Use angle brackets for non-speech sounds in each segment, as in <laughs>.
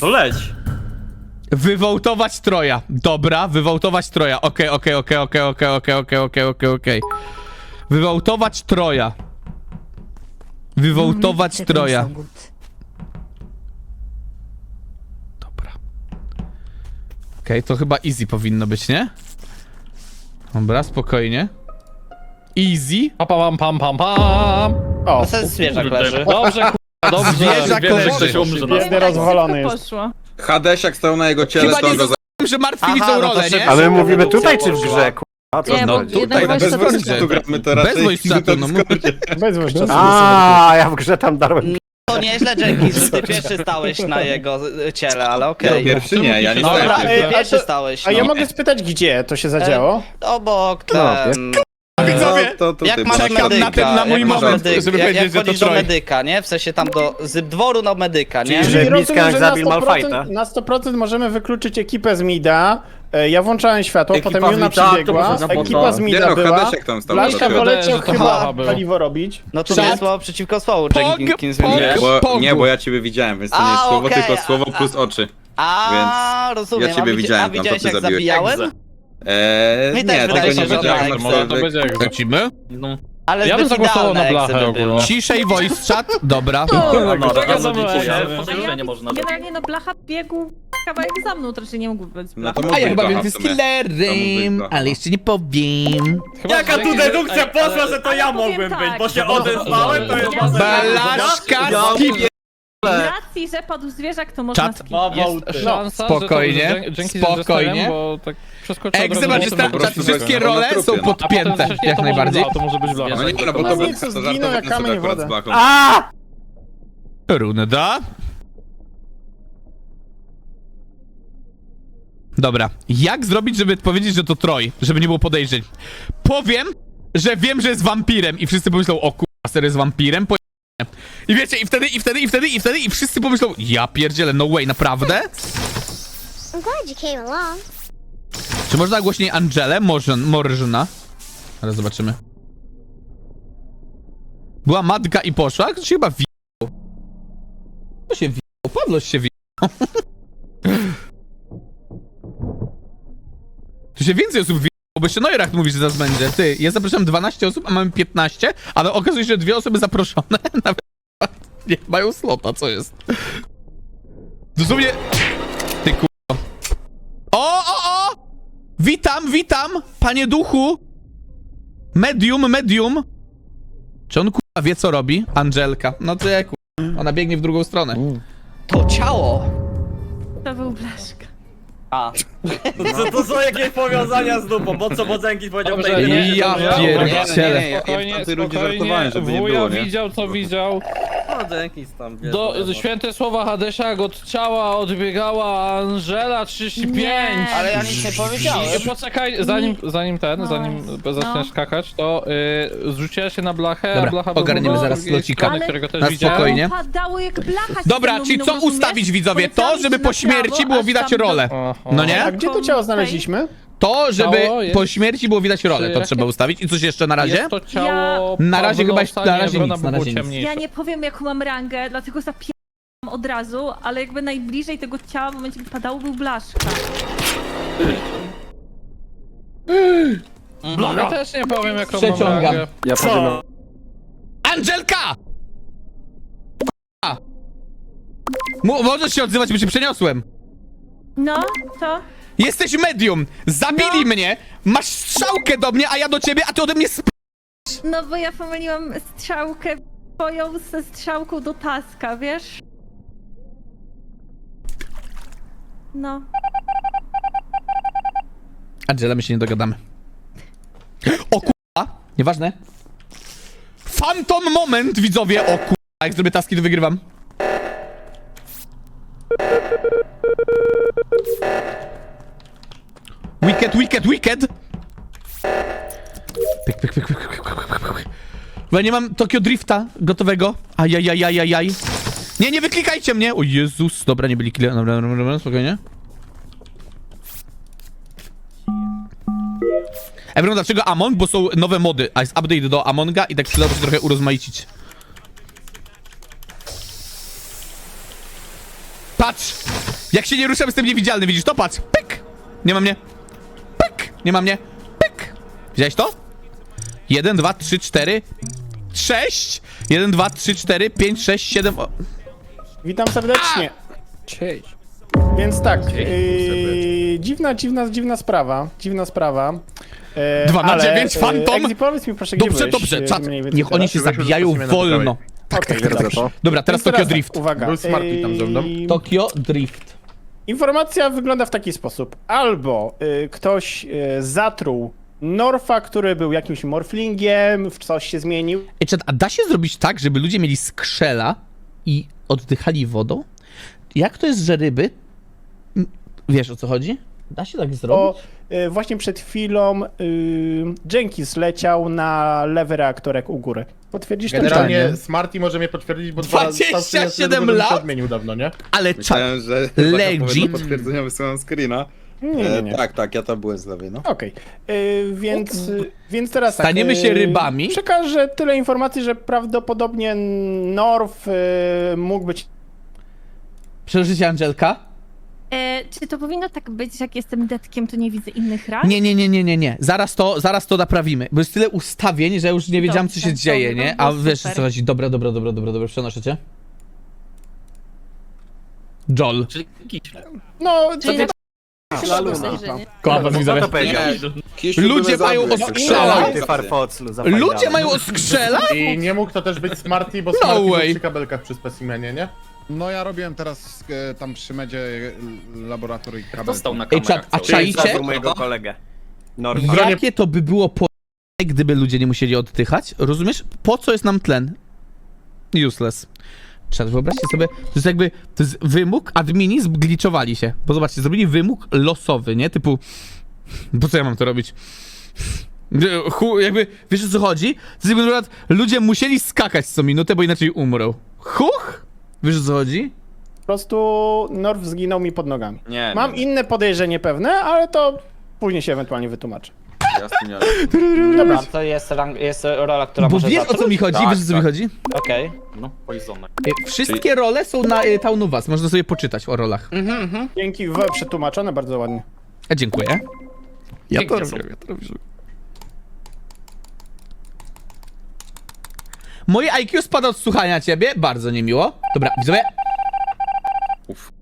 To leć. Wywołtować Troja. Dobra, wywołtować Troja. Okej, okej, okej, okej, okej, okej, okej, okej, okej, okej. Wywołtować Troja. Wywołtować Troja. Dobra. Okej, to chyba easy powinno być, nie? Dobra, spokojnie. Easy. Pa, pa, pam, pam, pam, pam. O, To jest zwierzak leży. Dobrze, dobrze. Zwierzak Wiem, że leży. ktoś umrze na biedny rozwalony jest. poszło. Hadesiak stał na jego ciele, Chyba to nie on go zrozumiałem, że martwi Aha, widzą no to rolę, nie? szybko. A my mówimy tutaj czy w grze? A co Nie, No bo tutaj, jednak bez voice tu gramy to Bez voice chatu, no. Bez właśnie. A, ja w grze tam darłem. To nieźle, Jenkins, że ty pierwszy stałeś na jego y, ciele, ale okej. Pierwszy nie, ja nie Dobra, stałem Dobra, ej, pierwszy. a pierwszy to- stałeś. A ja no. mogę spytać, gdzie to się zadziało? Obok No, ten... Widzowie, No, to, to Jak masz Czekam na medyka, ten- na mój jak masz moment, żeby jak, powiedzieć, jak że to chodzisz do medyka, nie? W sensie tam do, z dworu do medyka, nie? Czyli, że- Czyli rozumiem, że zabił na 100%, Malfighta. na 100% możemy wykluczyć ekipę z Mida. E, Ja włączałem światło, Ekipa potem z Juna Mida, to przybiegła, może za ekipa z Nie Mida no, była, Hadesiak tam stał. Blaszka na poleciał że to chyba paliwo robić. No tu nie słowo przeciwko słowu, Pog- wymieniasz. Bo, nie, bo ja ciebie widziałem, więc to nie A, jest słowo, okej, tylko słowo plus oczy. A, rozumiem. ja ciebie a, widzi- widziałem a tam, to widziałeś ty jak zabiłeś. zabijałem? Eee, Mi nie, też tego nie że tak. Może to będzie jak lecimy. Ale Ja bym zbyt zagłosował idealne na jak blachę było. ogólnie. Ciszej voice chat. Dobra. No, No, to tak, a ja Podejrzenie można. Generalnie no blacha biegł kawałek za mną, to raczej nie mógł być No blacha. to A ja chyba wiem, że jest killerem, ale jeszcze nie powiem. Chyba, Jaka że tu dedukcja poszła, że to ale ja powiem mogłem tak, być, bo się odezwałem, to jest. Blaszka skip. Z racji, że padł zwierzak, to można Czat. skip. Dwa Jest szansa, Spokojnie, że to, że Jenkins jest spokojnie. jesterem, bo tak przeskoczył Jak od razu zobaczysz, do czat, tego, czat, po prostu wszystkie role są trupie. A potem podpięte, wcześniej jak to może być najbardziej. blacha, to może być blacha. No nie, no bo to nic, by co to zginął, jak żartowałem kamień sobie akurat z. A! Runda. Dobra, jak zrobić, żeby powiedzieć, że to Troj, żeby nie było podejrzeń? Powiem, że wiem, że jest wampirem i wszyscy pomyślą, o kurwa, serio jest wampirem? Po... I wiecie, i wtedy, i wtedy, i wtedy, i wtedy, i wszyscy pomyślą, ja pierdzielę, no way, naprawdę? I'm glad you came along. Czy można głośniej Angelę? Może, można. Ale zobaczymy. Była matka i poszła? Ktoś się chyba wi***ł. Kto się wi***ł? Pawloś się wi***ł. <laughs> Tu się więcej osób wi***ło, bo jeszcze Neuracht mówi, że zaraz będzie. Ty, ja zapraszam 12 osób, a mamy 15, ale okazuje się, że dwie osoby zaproszone <laughs> nawet nie mają slota, co jest? Dosłownie... Ty kurwa. O, o, o! Witam, witam, panie duchu! Medium, medium! Czy on kurwa wie, co robi? Angelka. No to jak kurwa. Ona biegnie w drugą stronę. To ciało! To był blaszka. A, Co to są jakieś powiązania z dupą? Po co Bodzenki powiedział Dobrze, tej nie, Ja dobrze, pierdzielę. nie, nie, Spokojnie, Ja w tamtej rundzie spokojnie, żartowałem, żeby nie wuja było, nie? widział, co widział. Bodzenki tam, wiesz, Do, święte słowa Hadesiak od ciała odbiegała Angela 35. Nie. ale ja nic nie powiedziałem. I Poczekaj, zanim, zanim ten, No. zanim zaczniesz No. skakać, to y, zrzuciła się na blachę, Dobra, a blacha ogarniemy zaraz stronie, Ale- którego też Na widziałem. spokojnie. Padało jak blacha się Dobra, czyli co ustawić widzowie? To, żeby po śmierci było widać tam rolę. O. No nie? A gdzie to ciało znaleźliśmy? To, żeby Ciało jest- po śmierci było widać rolę, to trzeba ustawić. I coś jeszcze na razie? Jest to ciało Na razie chyba- na razie nie, nic, na razie nic. Ja nie powiem jaką mam rangę, dlatego zapieram od razu, ale jakby najbliżej tego ciała w momencie, gdy padało był blaszka. Ja też nie powiem, jaką mam Przeciągam. rangę. Ja powiem. Angelka! A! Mo- Możesz się odzywać, bo się przeniosłem. No, to? Jesteś medium! Zabili No. mnie! Masz strzałkę do mnie, a ja do ciebie, a ty ode mnie sp... No bo ja pomyliłam strzałkę twoją ze strzałką do taska, wiesz? No. Angela, my się nie dogadamy. O kurwa! Nieważne. Phantom moment, widzowie! O kurwa, jak zrobię taski, to wygrywam. Wicked, wicked, wicked! Pyk, pyk, pyk, pyk, pyk, pyk, pyk, pyk, pyk. Bo ja nie mam Tokio Drifta gotowego. Ajajajajajaj. Nie, nie wyklikajcie mnie! O Jezus. Dobra, nie byli kile. Dobra, dobra, dobra, spokojnie. Ewron, dlaczego Among? Bo są nowe mody, a jest update do Amonga i tak przydałoby się trochę urozmaicić. Patrz! Jak się nie ruszam, jestem niewidzialny, widzisz to? Patrz! Pyk! Nie ma mnie. Nie ma mnie. Pyk! Widziałeś to? 1, 2, 3, 4, 6! 1, 2, 3, 4, 5, 6, 7. O... Witam serdecznie. Cześć. Więc tak, yy, dziwna, dziwna, dziwna sprawa, dziwna sprawa. E, Dwa na ale, dziewięć, e, Fantom. Exi, powiedz mi proszę, gdzie Dobrze, byłeś, dobrze, e, czat. mniej więcej Niech oni teraz? się zabijają wolno. Tak, Okej, tak, tak, dobra. tak. Dobra, teraz Więc Tokyo tak, Drift. Uwaga. Był Smarty tam ze mną. Ej, Tokyo Drift. Informacja wygląda w taki sposób. Albo y, ktoś y, zatruł Norfa, który był jakimś morflingiem, w coś się zmienił. Ej, a da się zrobić tak, żeby ludzie mieli skrzela i oddychali wodą? Jak to jest, że ryby... m, Wiesz o co chodzi? Da się tak zrobić? O, y, właśnie przed chwilą y, Jenkins leciał na lewy reaktorek u góry. Potwierdzisz to? Generalnie Tak. Smarty może mnie potwierdzić, bo 27 lat? się odmienił dawno, nie? Ale czat... Myślałem, że Legit? potwierdzenia wysyłam screena. Nie, nie, E, nie. tak, tak, ja tam byłem z lewej, no. Okej, y, więc, y, więc teraz tak. Staniemy się rybami? Przekażę tyle informacji, że prawdopodobnie Norf y, mógł być Przeżycie Angelka? E, czy to powinno tak być, że jak jestem detkiem, to nie widzę innych ras? Nie, nie, nie, nie, nie, nie. Zaraz to, zaraz to naprawimy. Bo jest tyle ustawień, że już nie wiedziałem, co się Dobrze, dzieje, dobra, nie? A wiesz, super. co chodzi. Dobra, dobra, dobra, dobra, dobra, przenoszę cię. Joel. No, Czyli to- na Laluna. Kocham was, Co widzowie. to powiedziałeś? Kisiu Ludzie były mają oskrzela? Ty farfoclu, Ludzie mają oskrzela? I nie mógł to też być Smarty, bo No Smarty był way. przy kabelkach przy specimenie, nie? No ja robiłem teraz e, tam przy medzie e, laboratorii kabel. Dostał na Ej, kamerach. czat, a cały. czaicie? mojego kolegę. Norf. Jakie to by było po... gdyby ludzie nie musieli oddychać? Rozumiesz? Po co jest nam tlen? Useless. Czat, wyobraźcie sobie, to jest jakby, to jest wymóg, admini zgliczowali się. Bo zobaczcie, zrobili wymóg losowy, nie? Typu, po co ja mam to robić? Chu, jakby, wiesz o co chodzi? To jest jakby na przykład, ludzie musieli skakać co minutę, bo inaczej umrą. Huch? Wiesz o co chodzi? po prostu Norf zginął mi pod nogami. Nie, Mam nie, inne podejrzenie pewne, ale to później się ewentualnie wytłumaczę. ja z tym nie Dobra, To jest, rang, jest rola, która Bo może wiesz o co mi chodzi, Tak, wiesz o co mi tak. chodzi? Okej. No, poizonek. E, Wszystkie role są na e, Town of Us, można sobie poczytać o rolach. dzięki, w, przetłumaczone bardzo ładnie. A dziękuję. Ja to robię, ja to robię. Moje IQ spada od słuchania ciebie, bardzo niemiło. Dobra, widzowie. Uf.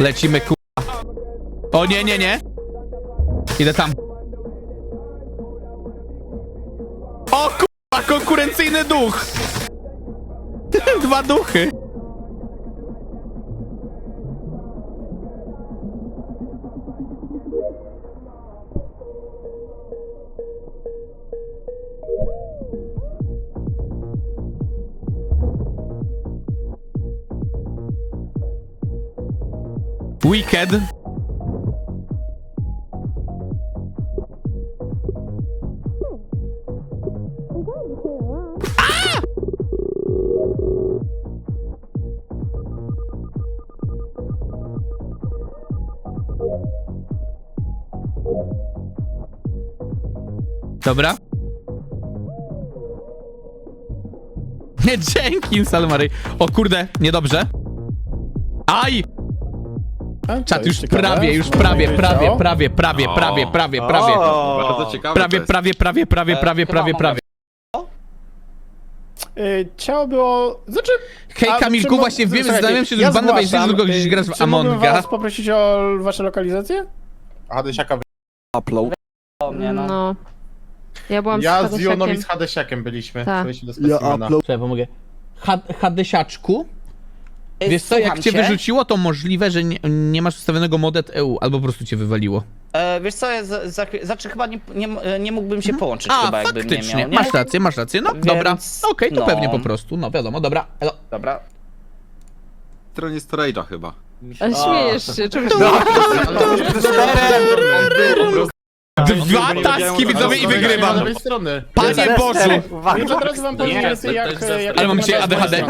Lecimy ku... O nie, nie, nie. Idę tam. O kurwa, konkurencyjny duch. <laughs> Dwa duchy. Wicked. Dobra. Nie, <laughs> dzięki, Salmary. O kurde, niedobrze. Aj! Czat, już ciekawe. prawie, już Można prawie, wiedzieć, prawie, o. prawie, prawie, prawie, prawie, prawie. Bardzo ciekawe Prawie, to jest. prawie, prawie, prawie, prawie, E, prawie, chyba prawie. Y, Ciało było... Znaczy... Hej a, Kamilku, czy mo- właśnie wiem, słuchajcie, zastanawiam się, że ja z banda wejdzie, zgłaszam, tylko gdzieś y, grasz w Czy mógłbym Amonga. was poprosić o wasze lokalizacje? Hadesiaka wy... O mnie, no. No. Ja byłam Ja z Joną i z Hadesiakiem byliśmy. Tak. Byliśmy do specimena. Czekaj, pomogę. Ha Hadesiaczku, Ej, wiesz co, jak cię wyrzuciło, to możliwe, że nie, nie masz ustawionego modet EU, albo po prostu cię wywaliło. E, wiesz co, ja za, za, znaczy chyba nie, nie, nie mógłbym się połączyć A, chyba, jakbym nie faktycznie, miał, nie? masz rację, masz rację, no Więc, dobra. Okej, to no. pewnie po prostu, no wiadomo, dobra. Elo. Dobra. stronie storage'a chyba. Ale śmiejesz się, czemu Dwa taski widzowie i wygrywam. Panie od razu wam powiem więcej jak... jak Ale mam dzisiaj ADHD.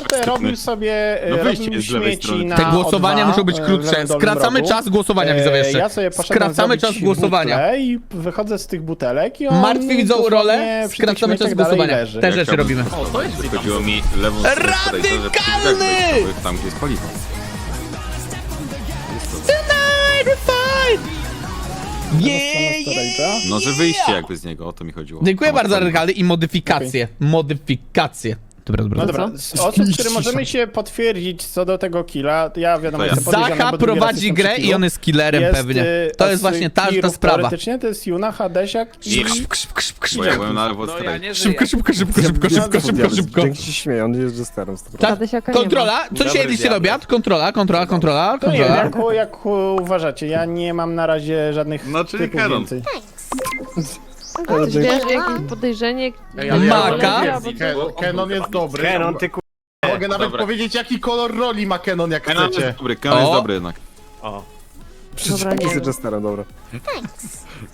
Te robił sobie No no wyjście robił z lewej śmieci strony. na Te głosowania O2, muszą być e, w krótsze. lewym dolnym Skracamy rogu. czas głosowania, widzowie, jeszcze. Ja sobie poszedłem Skracamy zrobić czas głosowania. I wychodzę z tych butelek i on Martwi widzą dosłownie rolę, przy tych skracamy czas śmieciach dalej głosowania. leży. Te Ja rzeczy robimy. O, to jest Chodziło mi lewą stronę Radykalny! drzwiach wejściowych, Tam, gdzie jest paliwo. Yeah! No, że wyjście jakby z niego, o to mi chodziło. Dziękuję bardzo. Radykalny. I modyfikacje. Modyfikacje. Dobra, dobra. No dobra. dobra, z osób, które możemy się potwierdzić co do tego killa, ja wiadomo, To ja. jestem podejrzany, Zacha bo drugi raz prowadzi jestem przy grę killu. i on jest killerem Jest, pewnie. y, To jest właśnie ta, ta sprawa. Teoretycznie to jest Juna, Hadesiak i... Bo ja byłem na lewo No ja nie Szybko, żyję. szybko, szybko, szybko, szybko, szybko, szybko. Dzięki się śmieję, on jest jesterem. Tak, nie ma. kontrola. Co dzisiaj jedliście na obiad? Kontrola, kontrola, kontrola, To nie wiem, kontrola. jak, jak uważacie, ja nie mam na razie żadnych No, czyli typów Heron. więcej. Ale glad wiesz, jakieś podejrzenie... Ej, ale ja Maka? wiedzieć, Kenon jest dobry. Kenon, ty ku... Mogę nawet Dobra. powiedzieć, jaki kolor roli ma Kenon, jak Kenon chcecie. jest dobry, Kenon jest O. dobry jednak. Dobra, nie z wiem. jesterem, dobra.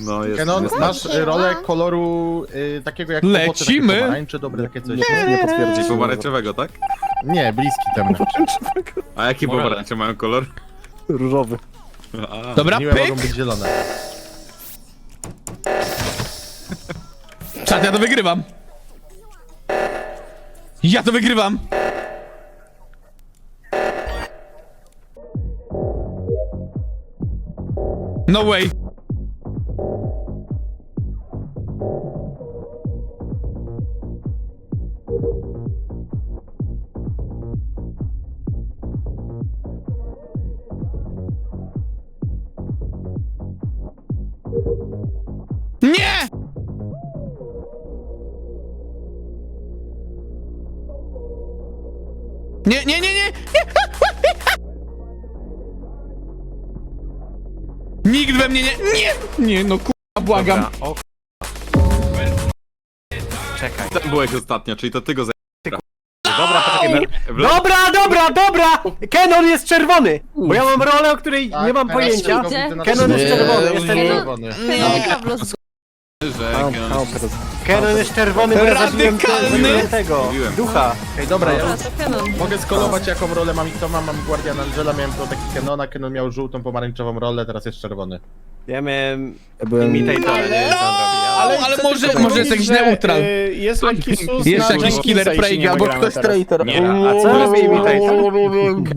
No, jest, Kenon, jest masz y, rolę koloru y, takiego jak owoce, takie Lecimy. pomarańcze, dobre takie coś. Nie, nie potwierdzić. Czyli pomarańczowego, tak? Nie, bliski temu. A jaki pomarańcze mają kolor? Różowy. A, Dobra, Miłe pyk. mogą być zielone. Czad, ja to wygrywam. Ja to wygrywam. No way. Nie, nie, nie, nie! Nikt we mnie nie... Nie! Nie, no kurwa, błagam. Ten byłeś ostatnio, czyli to ty go Dobra, poczekaj. W Dobra, dobra, dobra! Kenon jest czerwony! Bo ja mam rolę, o której Tak, nie mam pojęcia. Kenon jest czerwony, jestem- No. Kenon teraz. Kenon jest czerwony, bo ja zabiłem te- Radykalny! zabiłem tego, Mówiłem. ducha. Ej, dobra, ja Dobra, to Kenon. mogę skolować jaką rolę mam i kto mam. Mam Guardian Angela, miałem to taki Kenona, Kenon miał żółtą, pomarańczową rolę, teraz jest czerwony. Ja miałem imitator, nie wiem co on robi. Ale, ale może, może jest powiedzieć, jakiś neutral. y, Jest lekki sus Jest na jakiś Jenkinsa, killer jeśli nie albo wygramy ktoś teraz. traitor. Nie, A co robi imitator?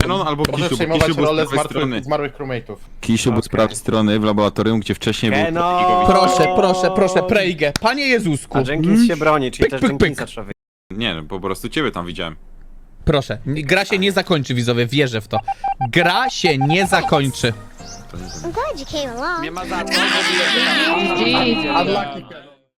Kenon albo Może Kisiu, bo przejmować Kisiu był z rolę prawej strony. zmarłych, zmarłych crewmate'ów. Kisiu był z prawej strony w laboratorium, gdzie wcześniej był... Proszę, proszę, proszę, Prejgę. Panie Jezusku. A Jenkins się broni, czyli Pyk, też pyk, Jenkinsa pyk. trzeba wyjść. Nie, no, po prostu ciebie tam widziałem. Proszę, gra się nie zakończy, widzowie, wierzę w to. Gra się nie zakończy. I'm glad you came along. Nie ma za co, żeby... Gigi. Unlucky Kenon.